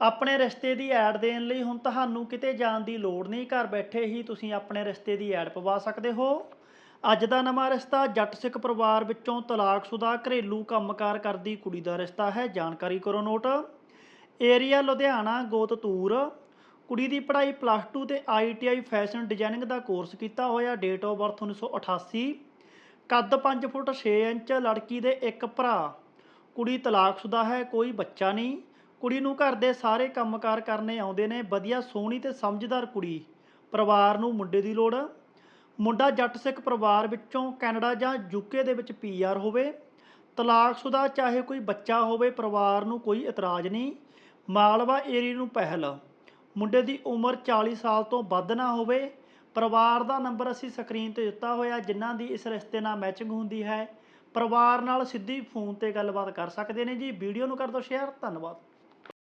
ਆਪਣੇ ਰਿਸ਼ਤੇ ਦੀ ਐਡ ਦੇਣ ਲਈ ਹੁਣ ਤੁਹਾਨੂੰ ਕਿਤੇ ਜਾਣ ਦੀ ਲੋੜ ਨਹੀਂ, ਘਰ ਬੈਠੇ ਹੀ ਤੁਸੀਂ ਆਪਣੇ ਰਿਸ਼ਤੇ ਦੀ ਐਡ ਪਵਾ ਸਕਦੇ ਹੋ। ਅੱਜ ਦਾ ਨਵਾਂ ਰਿਸ਼ਤਾ ਜੱਟ ਸਿੱਖ ਪਰਿਵਾਰ ਵਿੱਚੋਂ ਤਲਾਕਸ਼ੁਦਾ ਘਰੇਲੂ ਕੰਮਕਾਰ ਕਰਦੀ ਕੁੜੀ ਦਾ ਰਿਸ਼ਤਾ ਹੈ, ਜਾਣਕਾਰੀ ਕਰੋ ਨੋਟ। ਏਰੀਆ ਲੁਧਿਆਣਾ, ਗੋਤਤੂਰ। ਕੁੜੀ ਦੀ ਪੜ੍ਹਾਈ ਪਲੱਸ 2 ਤੇ ਆਈਟੀਆਈ ਫੈਸ਼ਨ ਡਿਜ਼ਾਈਨਿੰਗ ਦਾ ਕੋਰਸ ਕੀਤਾ ਹੋਇਆ ਡੇਟ ਆਫ ਬਰਥ 1988 ਕੱਦ 5 ਫੁੱਟ 6 ਇੰਚ, ਲੜਕੀ ਦੇ ਇੱਕ ਭਰਾ। ਕੁੜੀ ਤਲਾਕਸ਼ੁਦਾ ਹੈ, ਕੋਈ ਬੱਚਾ ਨਹੀਂ। ਕੁੜੀ ਨੂੰ ਘਰ ਦੇ ਸਾਰੇ ਕੰਮਕਾਰ ਕਰਨੇ ਆਉਂਦੇ ਨੇ। ਵਧੀਆ, ਸੋਹਣੀ ਤੇ ਸਮਝਦਾਰ ਕੁੜੀ। ਪਰਿਵਾਰ ਨੂੰ ਮੁੰਡੇ ਦੀ ਲੋੜ। ਮੁੰਡਾ ਜੱਟ ਸਿੱਖ ਪਰਿਵਾਰ ਵਿੱਚੋਂ ਕੈਨੇਡਾ ਜਾਂ ਯੂਕੇ ਦੇ ਵਿੱਚ ਪੀਆਰ ਹੋਵੇ। ਤਲਾਕਸ਼ੁਦਾ ਚਾਹੇ ਕੋਈ ਬੱਚਾ ਹੋਵੇ, ਪਰਿਵਾਰ ਨੂੰ ਕੋਈ ਇਤਰਾਜ਼ ਨਹੀਂ। ਮਾਲਵਾ ਏਰੀਆ ਨੂੰ ਪਹਿਲ। ਮੁੰਡੇ ਦੀ ਉਮਰ 40 ਸਾਲ ਤੋਂ ਵੱਧ ਨਾ ਹੋਵੇ। ਪਰਿਵਾਰ ਦਾ ਨੰਬਰ ਅਸੀਂ ਸਕਰੀਨ ਤੇ ਦਿੱਤਾ ਹੋਇਆ, ਜਿਨ੍ਹਾਂ ਦੀ ਇਸ ਰਿਸ਼ਤੇ ਨਾਲ ਮੈਚਿੰਗ ਹੁੰਦੀ ਹੈ। ਪਰਿਵਾਰ ਨਾਲ ਸਿੱਧੀ ਫੋਨ ਤੇ ਗੱਲਬਾਤ ਕਰ ਸਕਦੇ ਨੇ ਜੀ। ਵੀਡੀਓ ਨੂੰ ਕਰ ਦਿਓ ਸ਼ੇਅਰ। ਧੰਨਵਾਦ।